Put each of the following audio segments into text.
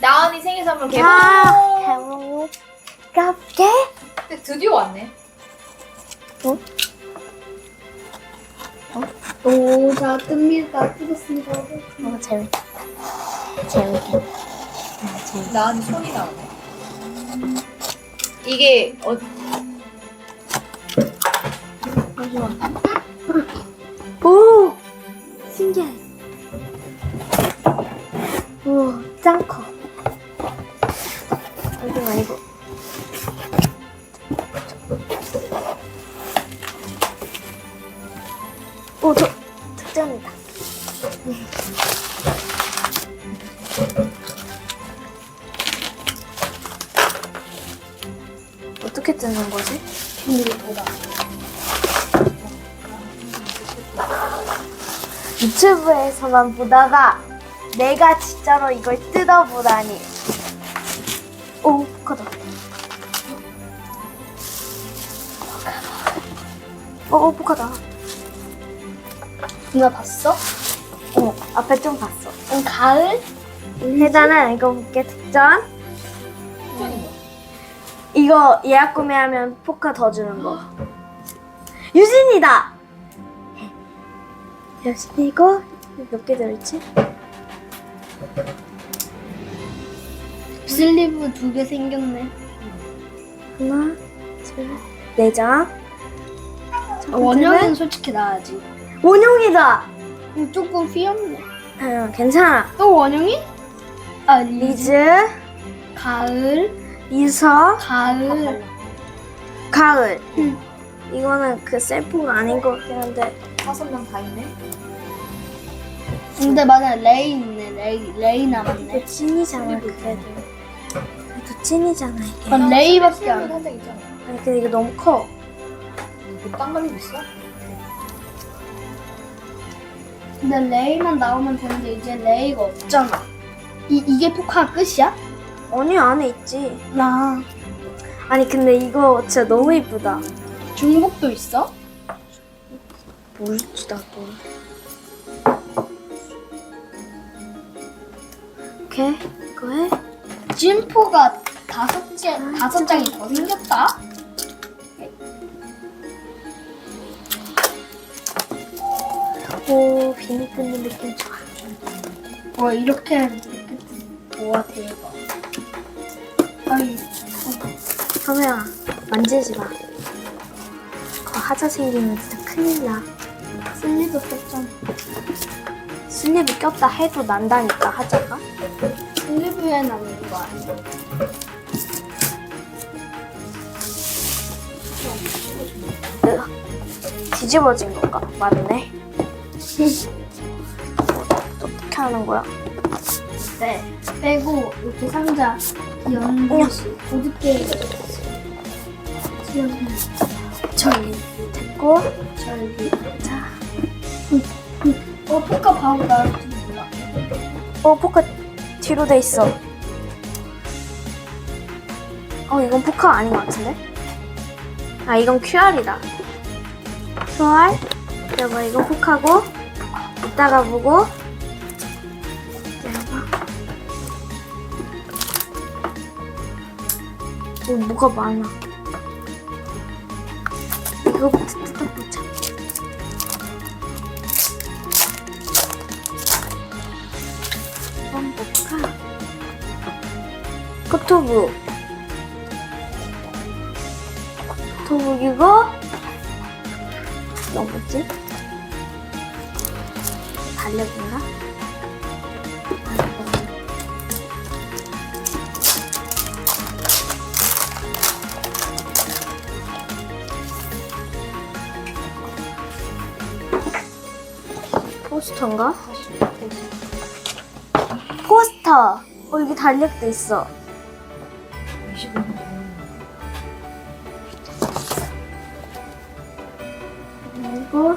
나은이 생일 선물 개봉. 아, 개봉. 깝게? 근데 드디어 왔네. 오, 자, 뜹니다. 뜨겠습니다. 어. 재밌겠다. 아, 재밌 나은이 손이 나오네. 이게 어 오! 어떻게 뜨는 거지? 유튜브에서만 보다가 내가 진짜로 이걸 뜯어보다니. 오, 포카다. 어, 어, 포카다. 누나 봤어? 어, 앞에 좀 봤어. 응, 가을? 일단은 이거 볼게, 특전. 이거 예약 구매하면 포카 더 주는 거. 유진이다! 유진이고, 몇개 들었지? 슬리브 두 개 생겼네. 하나, 둘, 네 장. 원형은 솔직히 나아지. 원용이다. 이거 조금 휘었네. 아, 괜찮아. 또 원형이? 아, 리즈. 리즈, 가을. 이서, 가을. 가을. 응. 이거는 그 셀프가 아닌 것 같긴 한데. 다섯 명 다 있네. 근데 맞아, 레이 있네. 레이, 레이 남았네. 그 찐이잖아, 그래도. 그래도 찐이잖아, 이게. 아, 레이밖에 안 한적 있잖아. 아니, 근데 이게 너무 커. 이거 딴 있어? 근데 레이만 나오면 되는데 이제 레이가 없잖아. 이, 이게 포카 끝이야? 아니, 안에 있지. 나. 아니, 근데 이거 진짜 너무 이쁘다. 중복도 있어? 모르지, 나도. 오케이, 이거 해. 찐포가 다섯 장, 다섯 장이 더 생겼다? 오, 비닐 뜯는 느낌 좋아. 와, 이렇게, 이렇게. 와, 대박. 아이, 현우야, 만지지 마. 그거 하자 생기면 진짜 큰일 나. 슬리브 뺐잖아. 슬립이 꼈다 해도 난다니까, 하자가. 슬리브에 남는 거 아니야? 으, 뒤집어진 건가? 맞네. 어떻게 하는 거야? 네. 빼고, 이렇게 상자 연듯이 보드게임. 저기, 됐고, 저기. 자. 어, 포카 바로 나올 줄 몰라. 어, 포카 뒤로 돼 있어. 어, 이건 포카 아닌 것 같은데? 아, 이건 QR이다. QR? 여봐, 이건 포카고, 이따가 보고. 오, 뭐가 많아. 이거부터 뜯어보자. 이건 뭐가? 포토북. 포토북이고, 이거 뭐지? 달력인가? 포스터인가? 포스터. 어 여기 달력도 있어. 25년. 그리고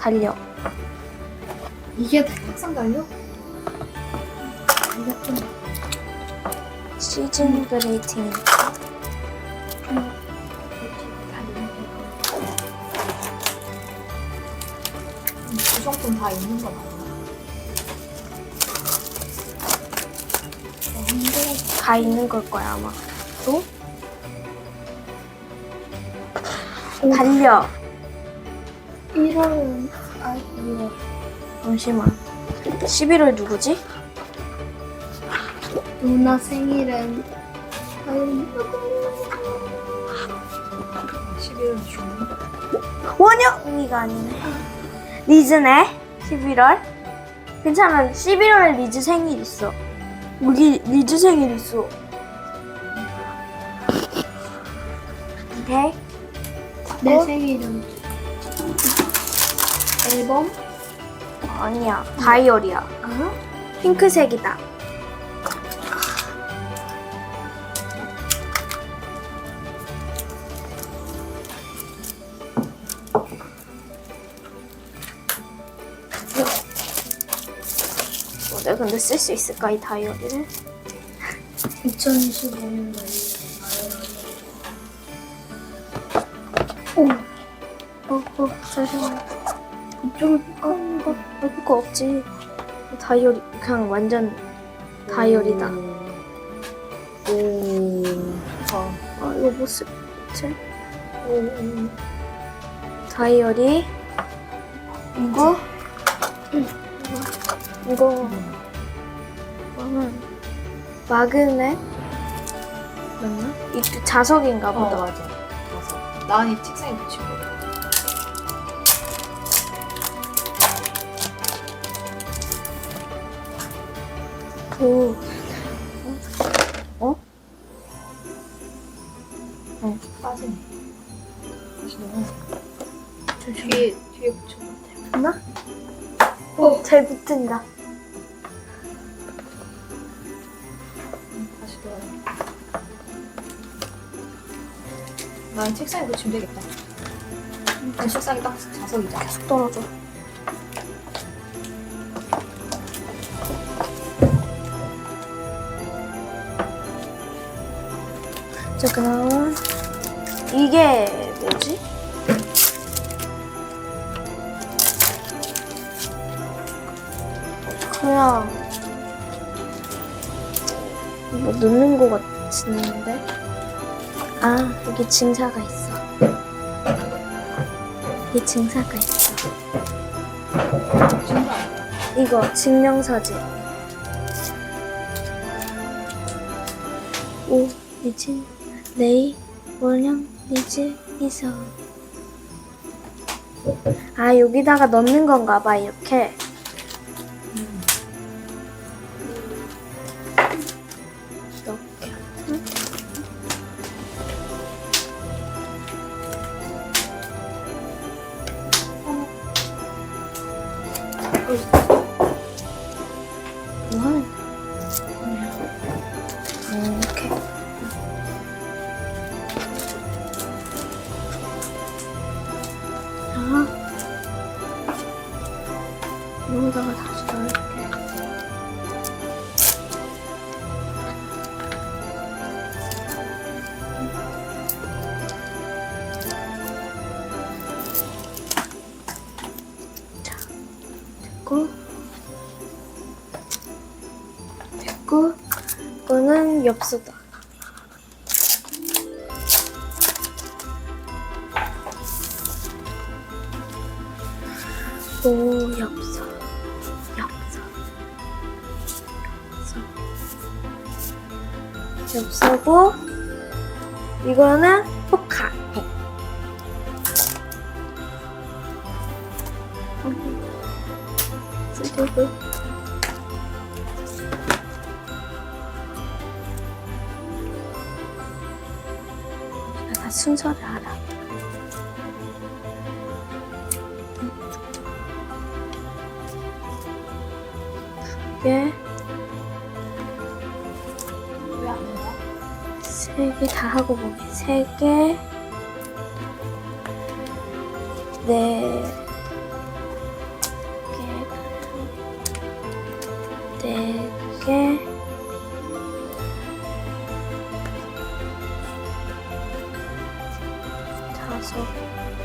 달력. 이게 학생 달려? 시즌 그레이팅. 구성품 다 있는 거 맞나? 다 있는 걸 거야 아마. 또 달려. 1월은 아 2월. 잠시만. 11월 누구지? 누나 생일은 아유, 11월 중. 원영이가 아니네. 리즈네. 11월. 괜찮아. 11월에 리즈 생일 있어. 우리 리즈 생일 있어. 오케이. 내 어? 생일은 앨범? 아니야. 다이어리야. 아? 핑크색이다. 어, 내가 근데 쓸 수 있을까 이 다이어리를? 2025년 오, 어, 어, 잠시만. 이쪽에 어, 어, 어, 그 거 없지. 다이어리 그냥 완전 다이어리다. 오. 아. 아 이거 못 쓰. 지 오. 오. 다이어리 이거 이거 이거는 마그넷 맞나? 이 자석인가 어, 보다. 맞아. 맞아. 나은이 책상에 붙 오. 어? 빠지네. 다시 넣어. 잠시만. 뒤에, 뒤에 붙여. 하나? 어, 잘 붙은다. 응, 다시 넣어. 난 책상에 붙이면 되겠다. 난 책상이 딱 자석이잖아. 계속 떨어져. 자, 그럼 이게 뭐지? 그냥 뭐 넣는 거 같은데? 아, 여기 증사가 있어. 이 증사가 있어. 이거 증명사진. 오, 리즈, 레이, 원영, 리즈, 이서. 아, 여기다가 넣는 건가 봐, 이렇게. 음. 이렇게. 뭐 자, 여기다가 다시 넣을게. 자, 됐고. 됐고 이거는 엽서다. 오 엽서 엽서 엽서 엽서고 이거는 포카 왜안 넣어? 세개 다 하고 보기. 세 개, 네 개, 네 개, 다섯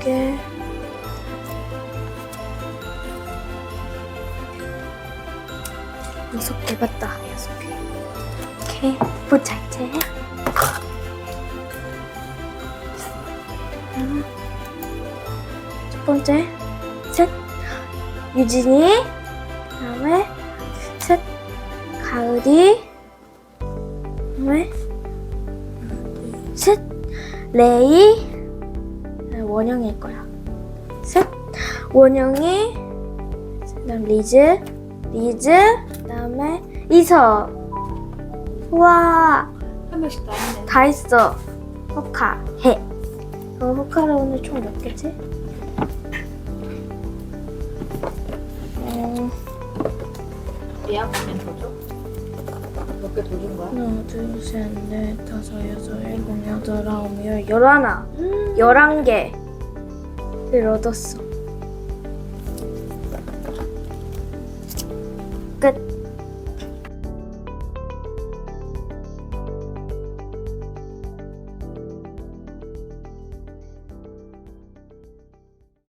개, 여섯 개 맞다. 여섯 개. 오케이. 보자 이제. 음. 첫 번째. 셋. 유진이. 그다음에 셋. 가을이. 그다음에 셋. 레이. 그다음에 원영일 거야. 셋. 원영이. 그다음 리즈. 리즈 그다음에 이서. 우와. 한 명씩 다 했네. 다 했어. 호카. 해. 그럼 호카를 오늘 총 몇 개지? 어, 예약하면 더 줘? 몇 개 더 준 거야? 하나 둘 셋 넷 다섯 여섯 일곱 여덟 아홉 열 열하나. 열한 개 를 얻었어